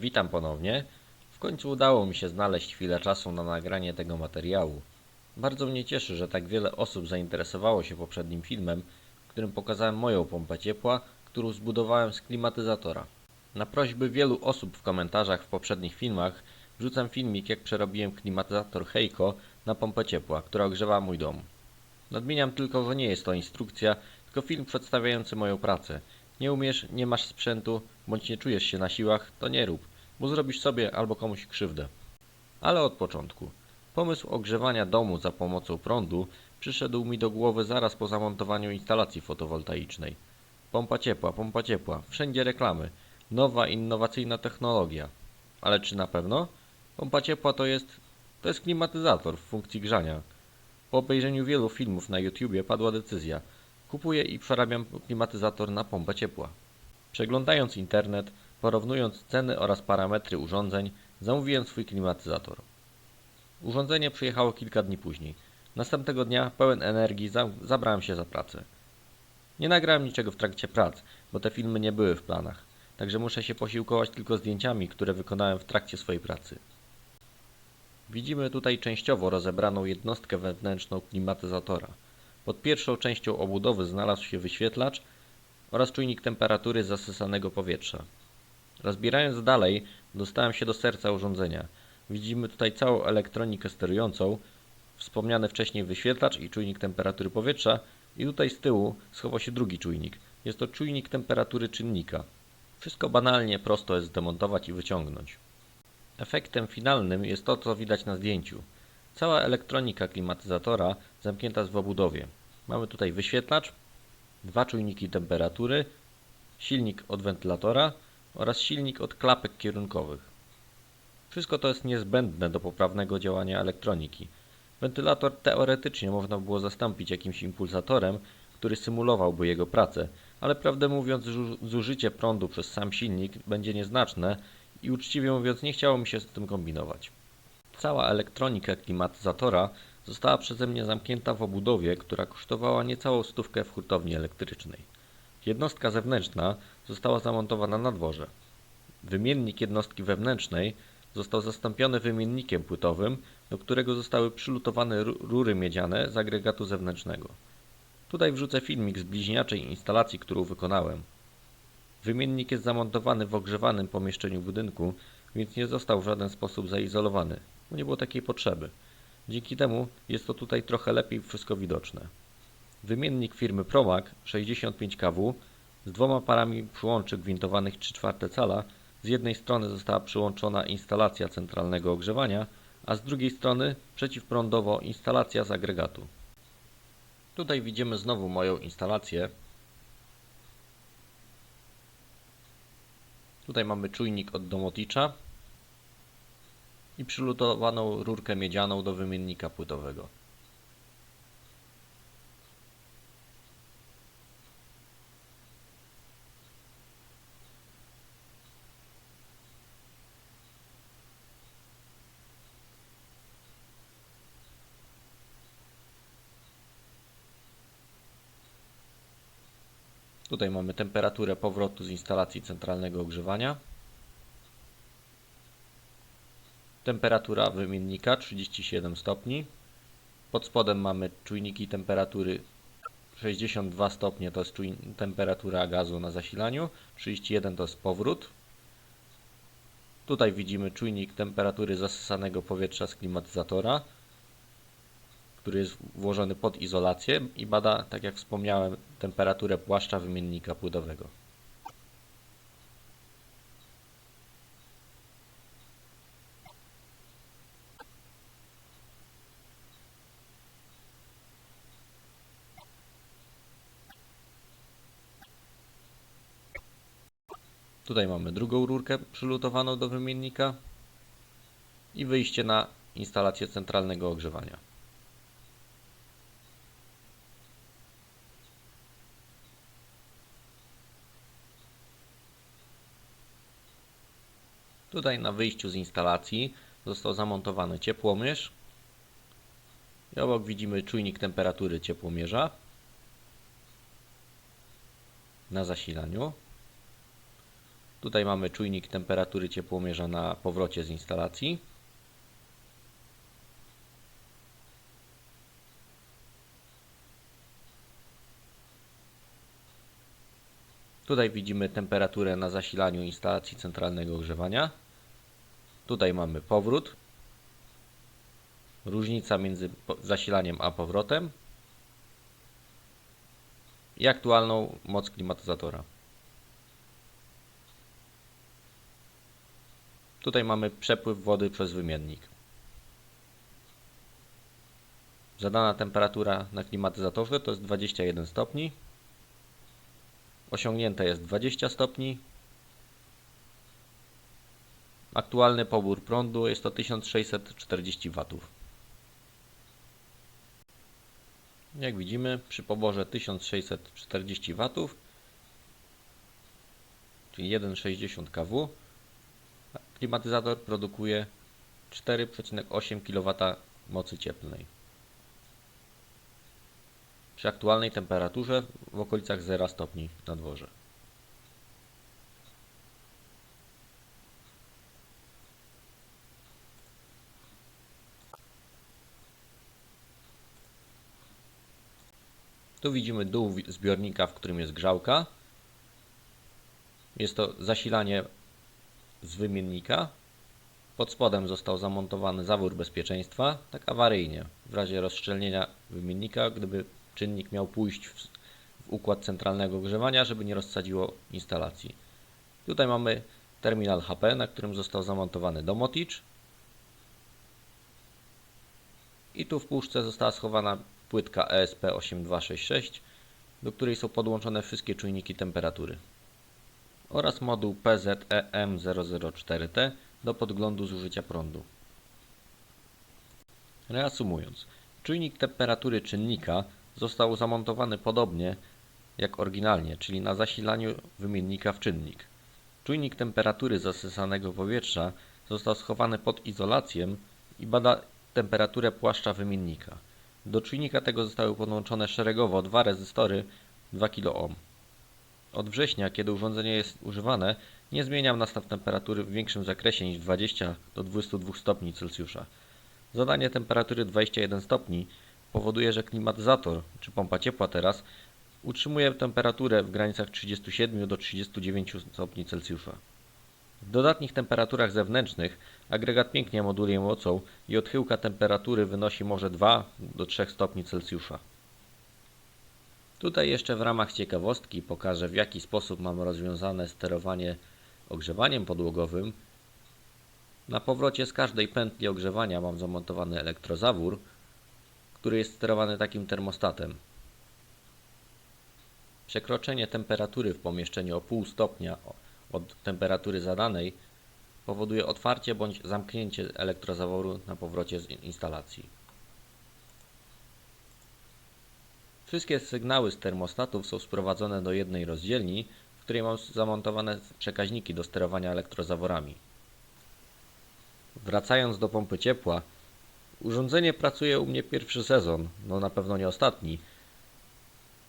Witam ponownie. W końcu udało mi się znaleźć chwilę czasu na nagranie tego materiału. Bardzo mnie cieszy, że tak wiele osób zainteresowało się poprzednim filmem, w którym pokazałem moją pompę ciepła, którą zbudowałem z klimatyzatora. Na prośby wielu osób w komentarzach w poprzednich filmach wrzucam filmik jak przerobiłem klimatyzator Heiko na pompę ciepła, która ogrzewała mój dom. Nadmieniam tylko, że nie jest to instrukcja, tylko film przedstawiający moją pracę. Nie umiesz, nie masz sprzętu, bądź nie czujesz się na siłach, to nie rób, bo zrobisz sobie albo komuś krzywdę. Ale od początku. Pomysł ogrzewania domu za pomocą prądu przyszedł mi do głowy zaraz po zamontowaniu instalacji fotowoltaicznej. Pompa ciepła, pompa ciepła, wszędzie reklamy. Nowa, innowacyjna technologia. Ale czy na pewno? Pompa ciepła to jest... to jest klimatyzator w funkcji grzania. Po obejrzeniu wielu filmów na YouTubie padła decyzja. Kupuję i przerabiam klimatyzator na pompę ciepła. Przeglądając internet, porównując ceny oraz parametry urządzeń, zamówiłem swój klimatyzator. Urządzenie przyjechało kilka dni później. Następnego dnia, pełen energii, za zabrałem się za pracę. Nie nagrałem niczego w trakcie prac, bo te filmy nie były w planach, także muszę się posiłkować tylko zdjęciami, które wykonałem w trakcie swojej pracy. Widzimy tutaj częściowo rozebraną jednostkę wewnętrzną klimatyzatora. Pod pierwszą częścią obudowy znalazł się wyświetlacz oraz czujnik temperatury zasysanego powietrza. Rozbierając dalej, dostałem się do serca urządzenia. Widzimy tutaj całą elektronikę sterującą, wspomniany wcześniej wyświetlacz i czujnik temperatury powietrza i tutaj z tyłu schował się drugi czujnik. Jest to czujnik temperatury czynnika. Wszystko banalnie prosto jest zdemontować i wyciągnąć. Efektem finalnym jest to, co widać na zdjęciu. Cała elektronika klimatyzatora zamknięta jest w obudowie. Mamy tutaj wyświetlacz, dwa czujniki temperatury, silnik od wentylatora oraz silnik od klapek kierunkowych. Wszystko to jest niezbędne do poprawnego działania elektroniki. Wentylator teoretycznie można było zastąpić jakimś impulsatorem, który symulowałby jego pracę, ale prawdę mówiąc zu- zużycie prądu przez sam silnik będzie nieznaczne i uczciwie mówiąc nie chciało mi się z tym kombinować. Cała elektronika klimatyzatora została przeze mnie zamknięta w obudowie, która kosztowała niecałą stówkę w hurtowni elektrycznej. Jednostka zewnętrzna została zamontowana na dworze. Wymiennik jednostki wewnętrznej został zastąpiony wymiennikiem płytowym, do którego zostały przylutowane ru- rury miedziane z agregatu zewnętrznego. Tutaj wrzucę filmik z bliźniaczej instalacji, którą wykonałem. Wymiennik jest zamontowany w ogrzewanym pomieszczeniu budynku, więc nie został w żaden sposób zaizolowany, bo nie było takiej potrzeby. Dzięki temu jest to tutaj trochę lepiej wszystko widoczne. Wymiennik firmy Promac 65 kW z dwoma parami przyłączek gwintowanych 3 czwarte cala z jednej strony została przyłączona instalacja centralnego ogrzewania, a z drugiej strony przeciwprądowo instalacja z agregatu. Tutaj widzimy znowu moją instalację. Tutaj mamy czujnik od domoticza i przylutowaną rurkę miedzianą do wymiennika płytowego. Tutaj mamy temperaturę powrotu z instalacji centralnego ogrzewania. Temperatura wymiennika 37 stopni. Pod spodem mamy czujniki temperatury 62 stopnie to jest temperatura gazu na zasilaniu, 31 to jest powrót. Tutaj widzimy czujnik temperatury zasysanego powietrza z klimatyzatora, który jest włożony pod izolację i bada, tak jak wspomniałem, temperaturę płaszcza wymiennika płydowego. Tutaj mamy drugą rurkę przylutowaną do wymiennika i wyjście na instalację centralnego ogrzewania. Tutaj na wyjściu z instalacji został zamontowany ciepłomierz. I obok widzimy czujnik temperatury ciepłomierza na zasilaniu. Tutaj mamy czujnik temperatury ciepłomierza na powrocie z instalacji. Tutaj widzimy temperaturę na zasilaniu instalacji centralnego ogrzewania. Tutaj mamy powrót. Różnica między zasilaniem a powrotem. I aktualną moc klimatyzatora. Tutaj mamy przepływ wody przez wymiennik. Zadana temperatura na klimatyzatorze to jest 21 stopni. Osiągnięte jest 20 stopni. Aktualny pobór prądu jest to 1640 W. Jak widzimy, przy poborze 1640 W, czyli 1,60 kW, klimatyzator produkuje 4,8 kW mocy cieplnej. Przy aktualnej temperaturze w okolicach 0 stopni na dworze. Tu widzimy dół zbiornika, w którym jest grzałka. Jest to zasilanie z wymiennika. Pod spodem został zamontowany zawór bezpieczeństwa, tak awaryjnie, w razie rozszczelnienia wymiennika, gdyby czynnik miał pójść w, w układ centralnego ogrzewania, żeby nie rozsadziło instalacji. Tutaj mamy terminal HP, na którym został zamontowany domoticz. I tu w puszce została schowana płytka E ESP8266, do której są podłączone wszystkie czujniki temperatury oraz moduł E PZEM004T do podglądu zużycia prądu. Reasumując, czujnik temperatury czynnika został zamontowany podobnie jak oryginalnie, czyli na zasilaniu wymiennika w czynnik. Czujnik temperatury zasysanego powietrza został schowany pod izolacją i bada temperaturę płaszcza wymiennika. Do czujnika tego zostały podłączone szeregowo dwa rezystory 2 kΩ. Od września, kiedy urządzenie jest używane, nie zmieniam nastaw temperatury w większym zakresie niż 20 do 22 stopni Celsjusza. Zadanie temperatury 21 stopni powoduje, że klimatyzator, czy pompa ciepła teraz, utrzymuje temperaturę w granicach 37 do 39 stopni Celsjusza. W dodatnich temperaturach zewnętrznych agregat pięknie moduluje mocą i odchyłka temperatury wynosi może 2 do 3 stopni Celsjusza. Tutaj jeszcze w ramach ciekawostki pokażę w jaki sposób mam rozwiązane sterowanie ogrzewaniem podłogowym. Na powrocie z każdej pętli ogrzewania mam zamontowany elektrozawór, który jest sterowany takim termostatem. Przekroczenie temperatury w pomieszczeniu o pół stopnia od temperatury zadanej powoduje otwarcie bądź zamknięcie elektrozaworu na powrocie z instalacji. Wszystkie sygnały z termostatów są sprowadzone do jednej rozdzielni, w której mam zamontowane przekaźniki do sterowania elektrozaworami. Wracając do pompy ciepła, urządzenie pracuje u mnie pierwszy sezon, no na pewno nie ostatni.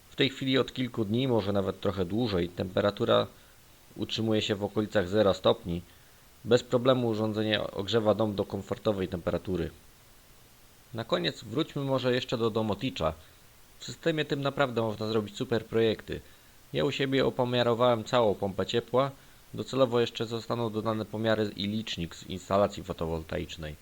W tej chwili od kilku dni, może nawet trochę dłużej, temperatura utrzymuje się w okolicach 0 stopni. Bez problemu urządzenie ogrzewa dom do komfortowej temperatury. Na koniec wróćmy może jeszcze do domoticza. W systemie tym naprawdę można zrobić super projekty. Ja u siebie opomiarowałem całą pompę ciepła. Docelowo jeszcze zostaną dodane pomiary i licznik z instalacji fotowoltaicznej.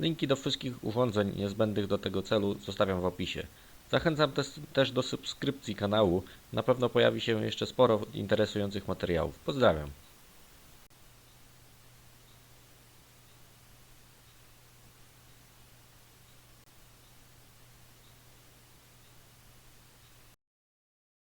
Linki do wszystkich urządzeń niezbędnych do tego celu zostawiam w opisie. Zachęcam też, do subskrypcji kanału. Na pewno pojawi się jeszcze sporo interesujących materiałów. Pozdrawiam.